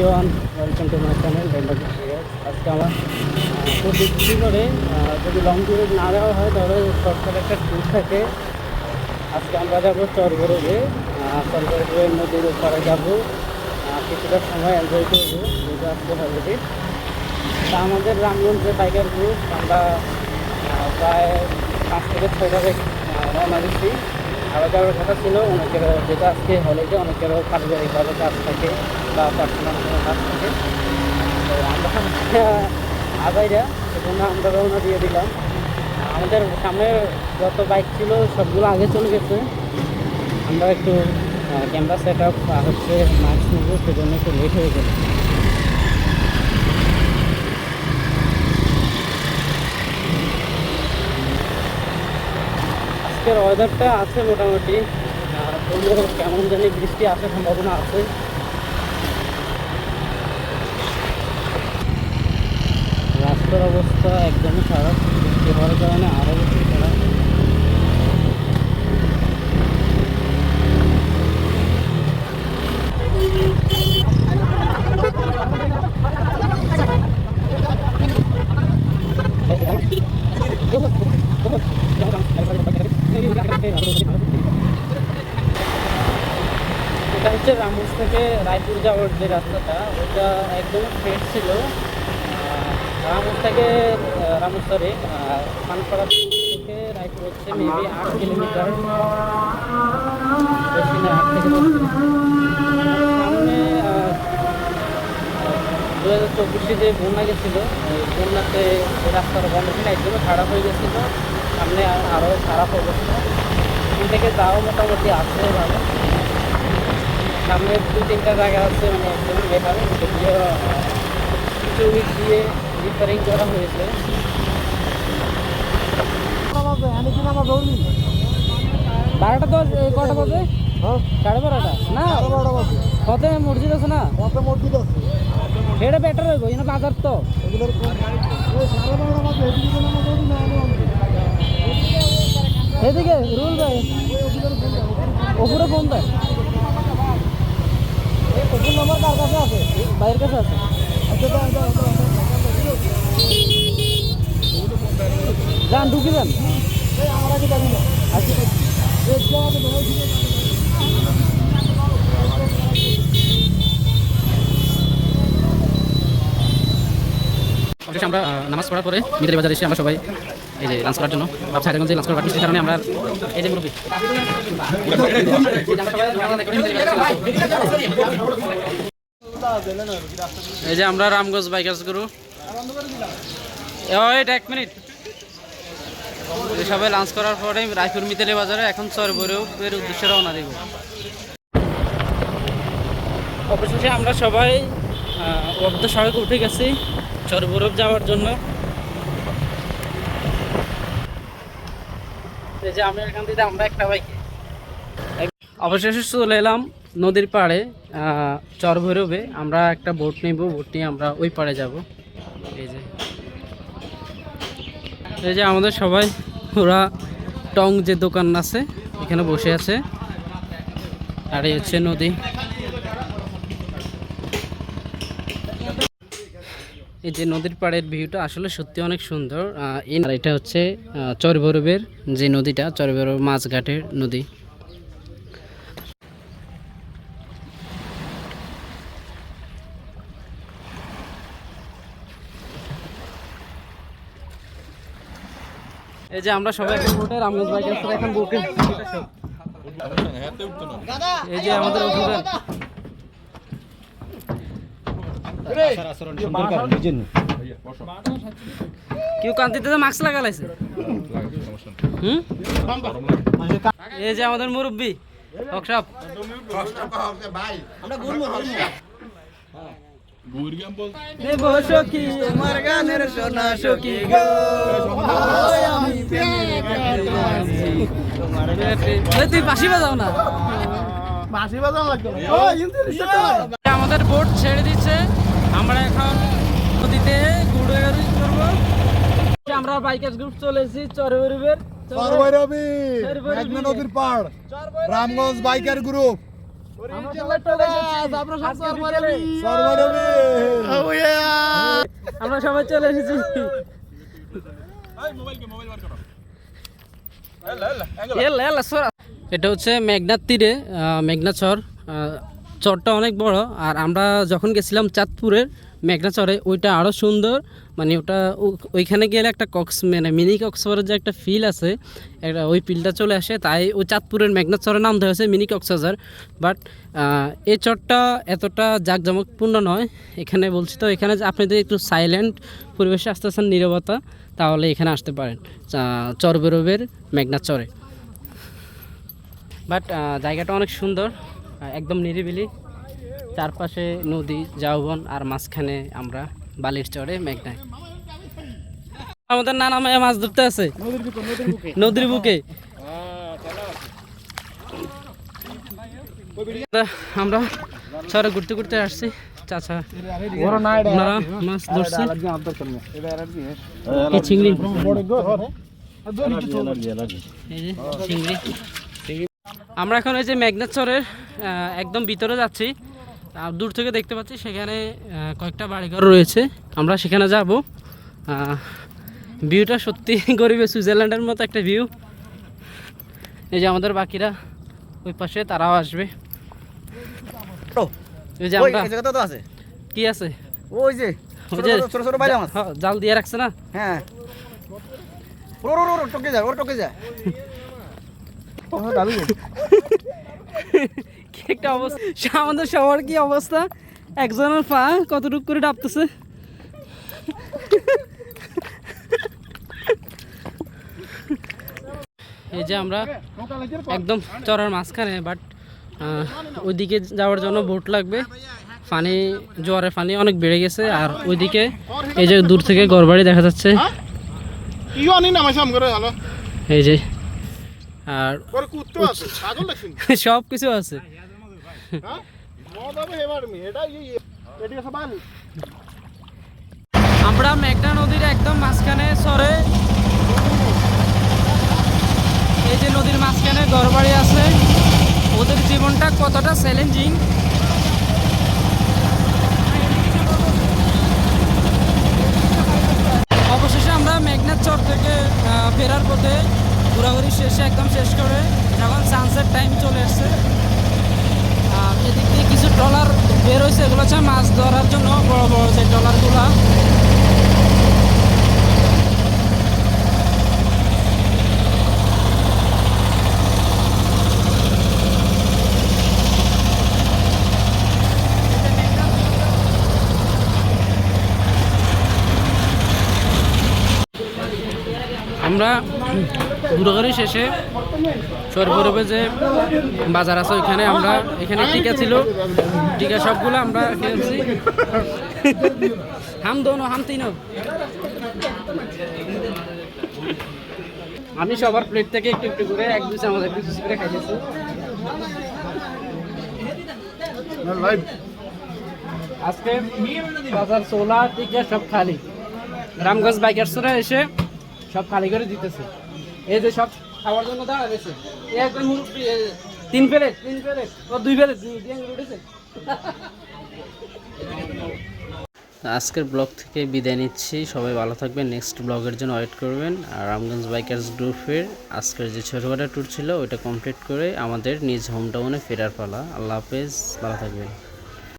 Everyone welcome to my channel আজকে আমার বিক্রি করে যদি লং ট্যুরে না যাওয়া হয়, তাহলে শর্টকাট একটা ট্যুর থাকে। আজকে আমরা যাব চরগড়ে চরগড়ে নদীর ওপারে যাব। কিছুটা সময় এনজয় করব, যেহেতু আজকে অলরেডি তা আমাদের রামগঞ্জে বাইকার গ্রুপ আমরা প্রায় পাঁচ থেকে ছয় তারিখ রওনা দিচ্ছি। আরও যাওয়ার কথা ছিল, অনেকের যেটা আজকে হলিডে অনেকেরও পারিবারিকভাবে কাজ থাকে বা পার্সোনাল কোনো কাজ থাকে। তো আমরা আগাইরা সেজন্য আমরা রওনা দিয়ে দিলাম। আমাদের সামনে যত বাইক ছিল সবগুলো আগে চলে গেছে। আমরা একটু ক্যামেরা সেট আপ হচ্ছে মাস্ক নেব, সেজন্য একটু লেট হয়ে গেল। আজকের ওয়েদারটা আছে মোটামুটি। কেমন জানি বৃষ্টি আসার সম্ভাবনা আছে। রাস্তার অবস্থা একদমই খারাপ। বৃষ্টি হওয়ার কারণে আরও বেশি খারাপ এটা হচ্ছে রামুস থেকে রায়পুর যাওয়ার যে রাস্তাটা ওটা একদম স্ট্রেট ছিল। রামুস থেকে রামুস সরি পানপাড়া থেকে রায়পুর হচ্ছে মেবি আট কিলোমিটার আট। সামনে দু হাজার চব্বিশে যে বন্যা গেছিল বন্যাতে রাস্তার ছিল একদমই খারাপ হয়ে গেছিল। সামনে আর- আরও খারাপ অবস্থা। এখান থেকে যাওয়া মোটামুটি আছে ভালো সামনে দু তিনটা জায়গা আছে মানে একদমই বেকার সেগুলো কিছু উইক দিয়ে রিপেয়ারিং করা হয়েছে। বারোটা দশ এ, কটা বাজে? সাড়ে বারোটা? না কত মসজিদ আছে না? সেটা বেটার হইব এখানে বাজার তো। এদিকে রুল ভাই। ওপরে ফোন দেয় নম্বর আছে? কাছে যান, ঢুকি যান। আচ্ছা অবশেষে আমরা নামাজ পড়ার পরে মিতালি বাজার এসে আমরা সবাই এই যে লাঞ্চ করার জন্য। লাঞ্চ করার কারণে আমরা এই যে মুরব্বী এই যে আমরা রামগঞ্জ বাইকার্স গুরু ওয়েট এক মিনিট সবাই লাঞ্চ করার পরে রায়পুর মিতালি বাজারে এখন চর বৈরবের উদ্দেশ্যে রওনা দিব। অবশেষে আমরা সবাই অব্দ সড়কে উঠে গেছি চর বৈরব যাওয়ার জন্য। যে আমরা এখান থেকে আমরা একটা অবশেষে চলে এলাম নদীর পাড়ে চর ভৈরবে আমরা একটা বোট নেব, বোট নিয়ে আমরা ওই পাড়ে যাব। এই যে। এই যে আমাদের সবাই, ওরা টং যে দোকান আছে, এখানে বসে আছে। আর এই হচ্ছে নদী। এই যে নদীর পাড়ের ভিউটা আসলে সত্যি অনেক সুন্দর। আর এটা হচ্ছে চরভৈরবের যে নদীটা চরভৈরব মাছঘাটের নদী। এই যে আমরা সবাই এখন বোটে রামগঞ্জ বাইক আসছে এখন বোটে এই যে আমাদের কেউ কান্তিতে মাস্ক লাগালাইছে হুম? এই যে আমাদের মুরব্বী ওয়ার্কশপ তুই বাঁশি বাজাও না? আমাদের বোট ছেড়ে দিচ্ছে আমরা এখন নদীতে ঘুরে করব। আমরা বাইকার গ্রুপ চলে এসেছি। মেঘনা নদীর পাড় রামগঞ্জ বাইকার গ্রুপ। আমরা সবাই চলে এসেছি। এলা, এলা, সরা। এটা হচ্ছে মেঘনার তীরে আহ, মেঘনা চর আহ, চরটা অনেক বড়, আর আমরা যখন গেছিলাম চাঁদপুরের মেঘনা চরে, ওইটা আরও সুন্দর। মানে ওটা ওইখানে গেলে একটা কক্স মানে মিনি কক্সবাজার যে একটা ফিল আছে। একটা ওই ফিলটা চলে আসে। তাই ওই চাঁদপুরের মেঘনা চরের নাম হয়েছে মিনি কক্সবাজার বাট এই চরটা এতটা জাঁকজমকপূর্ণ নয়। এখানে বলছি তো, এখানে আপনি যদি একটু সাইলেন্ট পরিবেশে আসতে চান, নীরবতা, তাহলে এখানে আসতে পারেন। চর বেরোবের মেঘনা চরে। বাট জায়গাটা অনেক সুন্দর। একদম নিরিবিলি চারপাশে নদী জাউবন আর মাঝখানে আমরা বালির চরে মেঘনায় আমাদের নানা মায়া মাছ ধরতে আছে নদীর বুকে আমরা চরে ঘুরতে ঘুরতে আসছি চাচা ওনারা মাছ ধরছে চিংড়ি চিংড়ি আমরা এখন এই যে চরের একদম ভিতরে যাচ্ছি। আর দূর থেকে দেখতে পাচ্ছি সেখানে কয়েকটা বাড়িঘর রয়েছে। আমরা সেখানে যাব। ভিউটা সত্যি গরিবে সুইজারল্যান্ডের মতো একটা ভিউ এই যে আমাদের বাকিরা ওই পাশে তারাও আসবে। এই যে আমরা কি আছে? ওই যে ছোট ছোট বাইলা হ্যাঁ, জাল দিয়ে রাখছে না? হ্যাঁ। ওর টকে যায় ওর টকে যায় কি একটা অবস্থা? আমাদের সবার কি অবস্থা? একজনের পা কতটুকু করে ডাবতেছে? এই যে আমরা একদম চড়ার মাঝখানে বাট ওইদিকে যাওয়ার জন্য বোট লাগবে। পানি জোয়ারের পানি অনেক বেড়ে গেছে আর ওইদিকে এই যে দূর থেকে ঘরবাড়ি দেখা যাচ্ছে। হলো এই যে আর সব কিছু আছে হ্যাঁ? আমরা মেঘনা নদীর একদম মাঝখানে সরে। এই যে নদীর মাঝখানে ঘরবাড়ি আছে ওদের জীবনটা কতটা চ্যালেঞ্জিং অবশেষে আমরা মেঘনাথ চর থেকে ফেরার পথে ঘোরাঘুরি শেষে একদম শেষ করে এখন সানসেট টাইম চলে এসছে আর এদিক দিয়ে কিছু ট্রলার বের হয়েছে, এগুলো হচ্ছে মাছ ধরার জন্য বড় বড় যে ট্রলারগুলো আমরা ঘুরাঘুরি শেষে সরবরবে যে বাজার আছে ওইখানে আমরা, এখানে টিকা ছিল। টিকা সবগুলো আমরা খেয়েছি। হাম দোনো, হাম তিনো। আমি সবার প্লেট থেকে একটু একটু করে এক দুই চামচ, এক দুই করে খাইতেছি আজকে বাজার সোলা টিকা সব খালি। রামগঞ্জ বাইকার্সরা এসে সব খালি করে দিতেছে। এই যে সব খাওয়ার জন্য তিন প্লেট তিন প্লেট ও দুই প্লেট উঠেছে। আজকের ব্লগ থেকে বিদায় নিচ্ছি। সবাই ভালো থাকবেন। নেক্সট ব্লগের জন্য ওয়েট করবেন। আর রামগঞ্জ বাইকার্স গ্রুপের আজকের যে ছোটোখাটো ট্যুর ছিল, ওইটা কমপ্লিট করে আমাদের নিজ হোম টাউনে ফেরার পালা। আল্লাহ হাফেজ। ভালো থাকবেন।